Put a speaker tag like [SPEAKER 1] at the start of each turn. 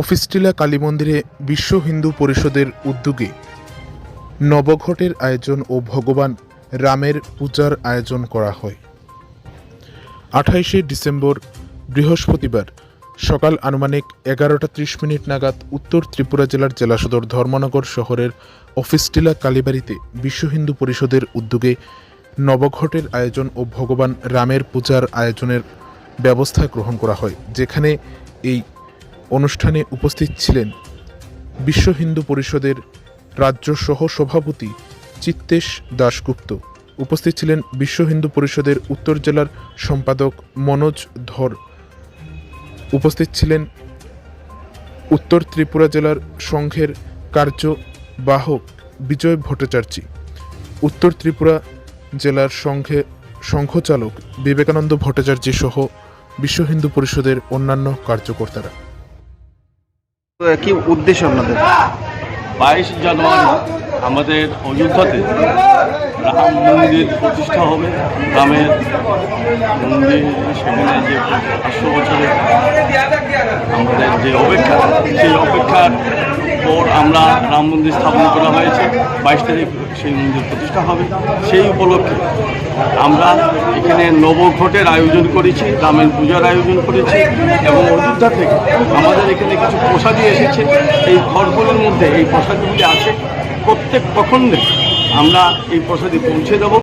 [SPEAKER 1] অফিসটিলা কালী মন্দিরে বিশ্ব হিন্দু পরিষদের উদ্যোগে নবঘটের আয়োজন ও ভগবান রামের পূজার আয়োজন করা হয়। আঠাইশে ডিসেম্বর, বৃহস্পতিবার সকাল আনুমানিক এগারোটা ত্রিশ মিনিট নাগাদ উত্তর ত্রিপুরা জেলার জেলা সদর ধর্মনগর শহরের অফিসটিলা কালীবাড়িতে বিশ্ব হিন্দু পরিষদের উদ্যোগে নবঘটের আয়োজন ও ভগবান রামের পূজার আয়োজনের ব্যবস্থা গ্রহণ করা হয়, যেখানে এই অনুষ্ঠানে উপস্থিত ছিলেন বিশ্ব হিন্দু পরিষদের রাজ্য সহ সভাপতি চিত্তেশ দাশগুপ্ত। উপস্থিত ছিলেন বিশ্ব হিন্দু পরিষদের উত্তর জেলার সম্পাদক মনোজ ধর। উপস্থিত ছিলেন উত্তর ত্রিপুরা জেলার সংঘের কার্যবাহক বিজয় ভট্টাচার্য, উত্তর ত্রিপুরা জেলার সংঘে সংঘচালক বিবেকানন্দ ভট্টাচার্য সহ বিশ্ব হিন্দু পরিষদের অন্যান্য কার্যকর্তারা।
[SPEAKER 2] কি উদ্দেশ্য আপনাদের?
[SPEAKER 3] বাইশ জানুয়ারি আমাদের অযোধ্যাতে রাম মন্দির প্রতিষ্ঠা হবে। রামের মন্দির সেখানে যে পাঁচশো বছরের আমাদের যে অপেক্ষা, সেই অপেক্ষার পর আমরা রাম মন্দির স্থাপন করা হয়েছে। বাইশ তারিখ সেই মন্দির প্রতিষ্ঠা হবে। সেই উপলক্ষে আমরা এখানে নবঘটের আয়োজন করেছি, রামের পূজার আয়োজন করেছি এবং অযোধ্যা থেকে আমাদের এখানে কিছু প্রসাদী এসেছে। এই ঘরগুলোর মধ্যে এই প্রসাদগুলি আছে। প্রত্যেক প্রখণ্ডে আমরা এই প্রসাদী পৌঁছে দেবো।